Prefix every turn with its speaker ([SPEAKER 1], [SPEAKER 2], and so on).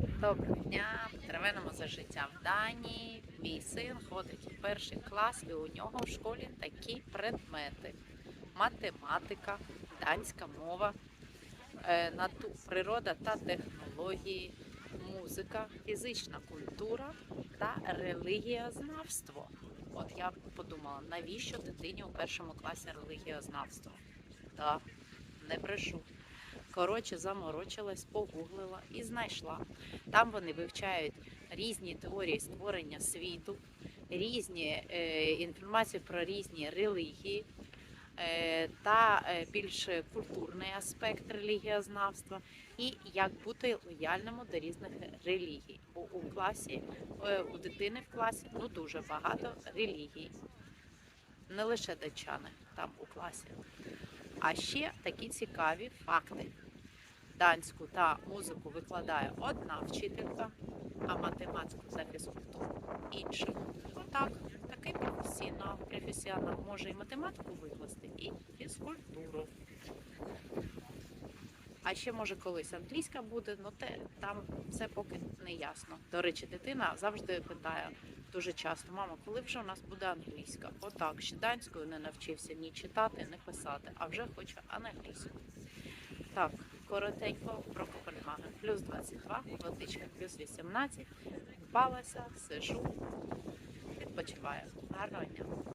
[SPEAKER 1] Доброго дня, тренуємо за життя в Данії. Мій син ходить у перший клас, і у нього в школі такі предмети: математика, данська мова, е, природа та технології, музика, фізична культура та релігієзнавство. От я подумала, навіщо дитині у першому класі релігієзнавство? Так, не брешу. Коротше, заморочилась, погуглила і знайшла. Там вони вивчають різні теорії створення світу, різні е, інформацію про різні релігії е, та е, більш культурний аспект релігієзнавства і як бути лояльному до різних релігій. Бо у класі, е, у дитини в класі ну дуже багато релігій. Не лише датчани там у класі. А ще такі цікаві факти. Данську та музику викладає одна вчителька, а математику та фізкультуру інша. Отак, такий професіонал, професіонал може і математику викласти, і фізкультуру. А ще може колись англійська буде, але те там все поки не ясно. До речі, дитина завжди питає дуже часто: мама, коли вже у нас буде англійська? Отак, ще данською не навчився ні читати, ні писати, а вже хоче англійську. Так, коротенько про Копенгаген. Плюс 22, водичка плюс 18. Впалася, сижу, відпочиваю. Гарного дня.